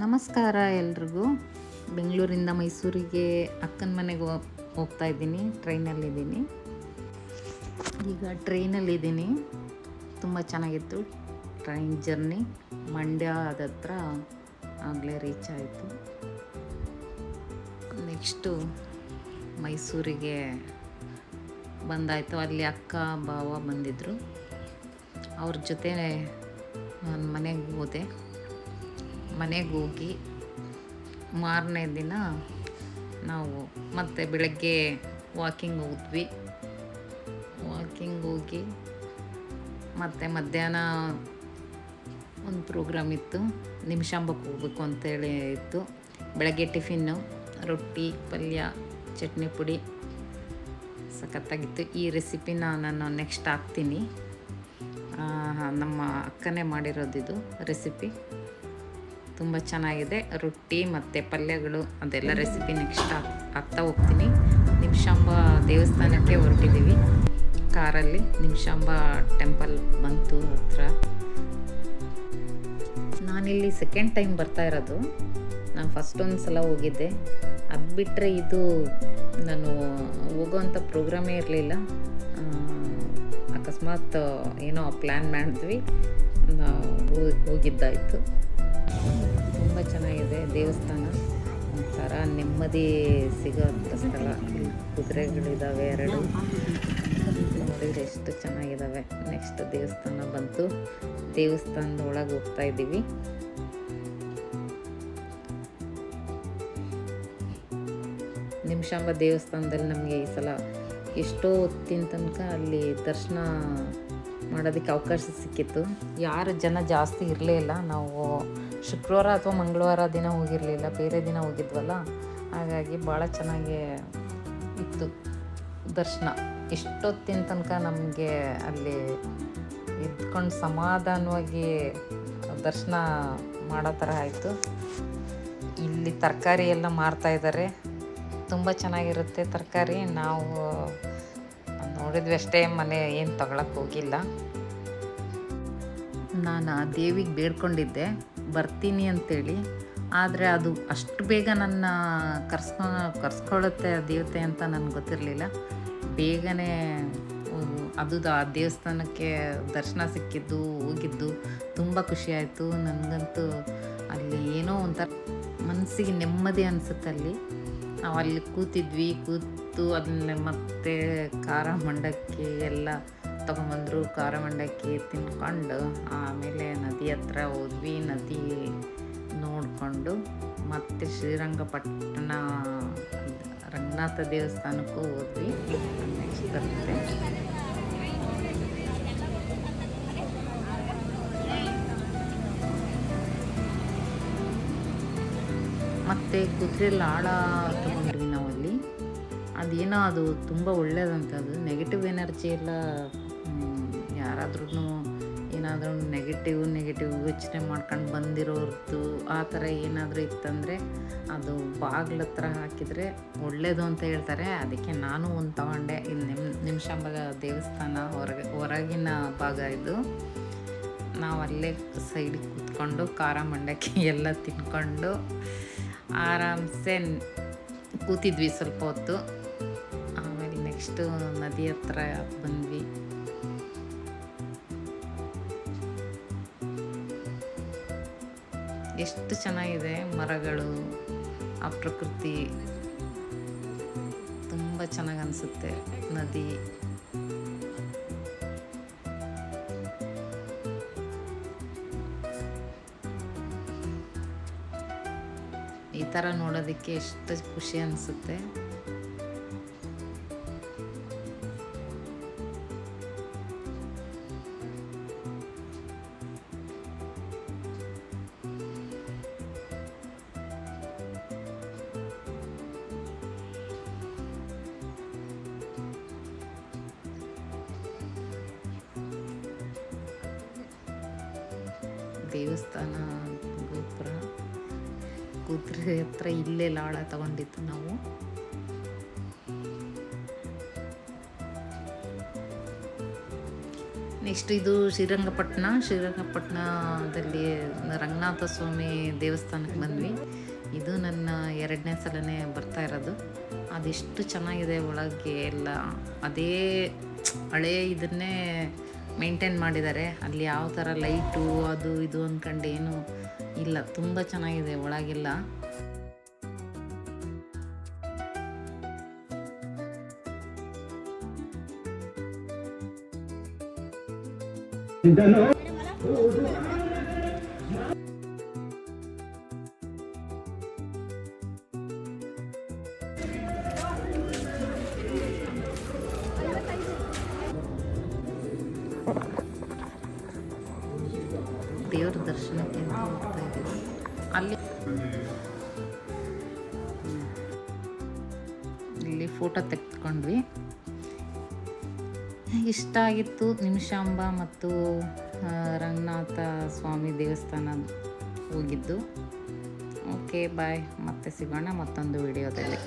ನಮಸ್ಕಾರ ಎಲ್ರಿಗೂ. ಬೆಂಗಳೂರಿಂದ ಮೈಸೂರಿಗೆ ಅಕ್ಕನ ಮನೆಗೆ ಹೋಗ್ತಾ ಇದ್ದೀನಿ. ಟ್ರೈನಲ್ಲಿದ್ದೀನಿ ಈಗ ಟ್ರೈನಲ್ಲಿದ್ದೀನಿ ತುಂಬ ಚೆನ್ನಾಗಿತ್ತು. Train journey. ಮಂಡ್ಯದ ಹತ್ರ ಆಗಲೇ ರೀಚ್ ಆಯಿತು. ನೆಕ್ಸ್ಟು ಮೈಸೂರಿಗೆ ಬಂದಾಯಿತು. ಅಲ್ಲಿ ಅಕ್ಕ, ಭಾವ ಬಂದಿದ್ದರು ಅವ್ರ ಜೊತೆ ನಾನು ಮನೆಗೆ ಹೋದೆ. ಮನೆಗೆ ಹೋಗಿ ಮಾರನೇ ದಿನ ನಾವು ಮತ್ತೆ ಬೆಳಗ್ಗೆ ವಾಕಿಂಗ್ ಹೋದ್ವಿ. ವಾಕಿಂಗ್ ಹೋಗಿ ಮತ್ತು ಮಧ್ಯಾಹ್ನ ಒಂದು ಪ್ರೋಗ್ರಾಮ್ ಇತ್ತು, ನಿಮಿಷಾಂಬಕ್ಕೆ ಹೋಗ್ಬೇಕು ಅಂತೇಳಿ ಇತ್ತು. ಬೆಳಗ್ಗೆ ಟಿಫಿನ್ನು ರೊಟ್ಟಿ, ಪಲ್ಯ, ಚಟ್ನಿ ಪುಡಿ ಸಖತ್ತಾಗಿತ್ತು. ಈ ರೆಸಿಪಿನ ನಾನು ನೆಕ್ಸ್ಟ್ ಹಾಕ್ತೀನಿ. ನಮ್ಮ ಅಕ್ಕನೇ ಮಾಡಿರೋದಿದು ರೆಸಿಪಿ ತುಂಬ ಚೆನ್ನಾಗಿದೆ. ರೊಟ್ಟಿ ಮತ್ತು ಪಲ್ಯಗಳು, ಅದೆಲ್ಲ ರೆಸಿಪಿ ನೆಕ್ಸ್ಟ್ ಹಾಕ್ತಾ ಹೋಗ್ತೀನಿ. ನಿಮಿಷಾಂಬ ದೇವಸ್ಥಾನಕ್ಕೆ ಹೊರಟಿದ್ದೀವಿ. ಕಾರಲ್ಲಿ ನಿಮಿಷಾಂಬ ಟೆಂಪಲ್ ಬಂತು ಹತ್ರ. ನಾನಿಲ್ಲಿ ಸೆಕೆಂಡ್ ಟೈಮ್ ಬರ್ತಾ ಇರೋದು. ನಾನು ಫಸ್ಟ್ ಒಂದು ಸಲ ಹೋಗಿದ್ದೆ. ಅದು ಬಿಟ್ಟರೆ ಇದು ನಾನು ಹೋಗೋವಂಥ ಪ್ರೋಗ್ರಾಮೇ ಇರಲಿಲ್ಲ. ಅಕಸ್ಮಾತ್ ಏನೋ ಪ್ಲ್ಯಾನ್ ಮಾಡಿದ್ವಿ. ಹೋಗಿದ್ದಾಯಿತು. ತುಂಬ ಚೆನ್ನಾಗಿದೆ ದೇವಸ್ಥಾನ. ಒಂಥರ ನೆಮ್ಮದಿ ಸಿಗೋಂಥ ಸ್ಥಳ. ಕುದುರೆಗಳಿದ್ದಾವೆ ಎರಡು. ನೋಡಿದ್ರೆ ಎಷ್ಟು ಚೆನ್ನಾಗಿದ್ದಾವೆ ನೆಕ್ಸ್ಟ್ ದೇವಸ್ಥಾನ ಬಂತು. ದೇವಸ್ಥಾನದ ಒಳಗೆ ಹೋಗ್ತಾ ಇದ್ದೀವಿ. ನಿಮಿಷಾಂಬ ದೇವಸ್ಥಾನದಲ್ಲಿ ನಮಗೆ ಈ ಸಲ ಎಷ್ಟೋ ಹೊತ್ತಿನ ತನಕ ಅಲ್ಲಿ ದರ್ಶನ ಮಾಡೋದಕ್ಕೆ ಅವಕಾಶ ಸಿಕ್ಕಿತ್ತು. ಯಾರು ಜನ ಜಾಸ್ತಿ ಇರಲೇ ಇಲ್ಲ. ನಾವು ಶುಕ್ರವಾರ ಅಥವಾ ಮಂಗಳವಾರ ದಿನ ಹೋಗಿರಲಿಲ್ಲ, ಬೇರೆ ದಿನ ಹೋಗಿದ್ವಲ್ಲ, ಹಾಗಾಗಿ ಭಾಳ ಚೆನ್ನಾಗಿ ಇತ್ತು ದರ್ಶನ. ಎಷ್ಟೊತ್ತಿನ ತನಕ ನಮಗೆ ಅಲ್ಲಿ ಇದ್ಕೊಂಡು ಸಮಾಧಾನವಾಗಿ ದರ್ಶನ ಮಾಡೋ ಥರ ಆಯಿತು. ಇಲ್ಲಿ ತರಕಾರಿ ಎಲ್ಲ ಮಾರ್ತಾ ಇದ್ದಾರೆ. ತುಂಬ ಚೆನ್ನಾಗಿರುತ್ತೆ ತರಕಾರಿ. ನಾವು ನೋಡಿದ್ವಿ ಅಷ್ಟೇ, ಮನೆ ಏನು ತಗೊಳಕ್ಕೆ ಹೋಗಿಲ್ಲ. ನಾನು ಆ ದೇವಿಗೆ ಬೇಡ್ಕೊಂಡಿದ್ದೆ. ಬರ್ತೀನಿ ಅಂತೇಳಿ, ಆದರೆ ಅದು ಅಷ್ಟು ಬೇಗ ನನ್ನ ಕರ್ಸ್ಕೊ, ಕರ್ಸ್ಕೊಳ್ಳುತ್ತೆ ಆ ದೇವತೆ ಅಂತ ನನಗೆ ಗೊತ್ತಿರಲಿಲ್ಲ. ಬೇಗನೆ ಅದು ಆ ದೇವಸ್ಥಾನಕ್ಕೆ ದರ್ಶನ ಸಿಕ್ಕಿದ್ದು, ಹೋಗಿದ್ದು ತುಂಬ ಖುಷಿ ಆಯಿತು. ನನಗಂತೂ ಅಲ್ಲಿ ಏನೋ ಒಂಥರ ಮನಸ್ಸಿಗೆ ನೆಮ್ಮದಿ ಅನಿಸುತ್ತೆ ಅಲ್ಲಿ. ನಾವು ಅಲ್ಲಿ ಕೂತಿದ್ವಿ, ಕೂತು ಅದನ್ನ ಮತ್ತೆ ಖಾರ ಮಂಡಕ್ಕಿ ಎಲ್ಲ ತಗೊಂಬಂದರು, ಖಾರ ಮಂಡಕ್ಕಿ ತಿನ್ಕೊಂಡು, ಆಮೇಲೆ ನದಿ ಹತ್ರ ಹೋದ್ವಿ. ನದಿ ನೋಡಿಕೊಂಡು ಮತ್ತೆ ಶ್ರೀರಂಗಪಟ್ಟಣ, ರಂಗನಾಥ ದೇವಸ್ಥಾನಕ್ಕೂ ಹೋದ್ವಿ. ನೆಕ್ಸ್ಟ್ ಬರುತ್ತೆ. ಮತ್ತು ಕುದುರೆ ಲಾಳ ತಗೊಂಡ್ವಿ ಅಲ್ಲಿ ಅದೇನೋ ಅದು ತುಂಬ ಒಳ್ಳೇದಂತ ಅದು. ನೆಗೆಟಿವ್ ಎನರ್ಜಿ ಎಲ್ಲ ಯಾರಾದ್ರೂ ಏನಾದರೂ ನೆಗೆಟಿವ್ ನೆಗೆಟಿವ್ ಯೋಚನೆ ಮಾಡ್ಕೊಂಡು ಬಂದಿರೋರ್ದು ಆ ಥರ ಏನಾದರೂ ಇತ್ತಂದರೆ ಅದು ಬಾಗ್ಲ ಹತ್ರ ಹಾಕಿದರೆ ಒಳ್ಳೇದು ಅಂತ ಹೇಳ್ತಾರೆ. ಅದಕ್ಕೆ ನಾನು ಒಂದು ತಗೊಂಡೆ. ಇಲ್ಲಿ ನಿಮ್ ನಿಮಿಷಾಂಬ ದೇವಸ್ಥಾನ ಹೊರಗೆ, ಹೊರಗಿನ ಭಾಗ ಇದು. ನಾವು ಅಲ್ಲೇ ಸೈಡಿಗೆ ಕೂತ್ಕೊಂಡು ಖಾರ ಮಂಡಕ್ಕಿ ಎಲ್ಲ ತಿನ್ಕೊಂಡು ಆರಾಮ್ಸೆ ಕೂತಿದ್ವಿ ಸ್ವಲ್ಪ ಹೊತ್ತು. ಆಮೇಲೆ ನೆಕ್ಸ್ಟು ನದಿ ಹತ್ರ ಬಂದ್ವಿ. ಎಷ್ಟು ಚೆನ್ನಾಗಿದೆ ಮರಗಳು, ಆ ಪ್ರಕೃತಿ. ತುಂಬ ಚೆನ್ನಾಗಿ ಅನಿಸುತ್ತೆ ನದಿ. ಈ ಥರ ನೋಡೋದಕ್ಕೆ ಎಷ್ಟು ಖುಷಿ ಅನಿಸುತ್ತೆ. ದೇವಸ್ಥಾನ ಗೋಪುರ. ಕುದುರೆ ಹತ್ರ ಇಲ್ಲೇ ಲಾಳ ತಗೊಂಡಿತ್ತು ನಾವು. ನೆಕ್ಸ್ಟ್ ಇದು ಶ್ರೀರಂಗಪಟ್ಟಣ ಶ್ರೀರಂಗಪಟ್ಟಣದಲ್ಲಿ ರಂಗನಾಥ ಸ್ವಾಮಿ ದೇವಸ್ಥಾನಕ್ಕೆ ಬಂದ್ವಿ. ಇದು ನನ್ನ ಎರಡನೇ ಸಲನೇ ಬರ್ತಾ ಇರೋದು. ಅದೆಷ್ಟು ಚೆನ್ನಾಗಿದೆ ಒಳಗೆ ಎಲ್ಲ. ಅದೇ ಹಳೇ ಇದನ್ನೇ ಮೇಂಟೈನ್ ಮಾಡಿದ್ದಾರೆ. ಅಲ್ಲಿ ಯಾವ ಥರ ಲೈಟು ಅದು ಇದು ಅಂದ್ಕೊಂಡು ಏನು ಇಲ್ಲ. ತುಂಬ ಚೆನ್ನಾಗಿದೆ ಒಳಗೆಲ್ಲ. ದೇವ್ರ ದರ್ಶನಕ್ಕೆ ಹೋಗ್ತಾ ಇದ್ದೀವಿ ಅಲ್ಲಿ ಇಲ್ಲಿ ಫೋಟೋ ತೆಗೆದುಕೊಂಡ್ವಿ. ಇಷ್ಟ ಆಗಿತ್ತು ನಿಮಿಷಾಂಬ ಮತ್ತು ರಂಗನಾಥ ಸ್ವಾಮಿ ದೇವಸ್ಥಾನ ಹೋಗಿದ್ದು. ಓಕೆ ಬಾಯ್ ಮತ್ತೆ ಸಿಗೋಣ ಮತ್ತೊಂದು ವಿಡಿಯೋದಲ್ಲಿ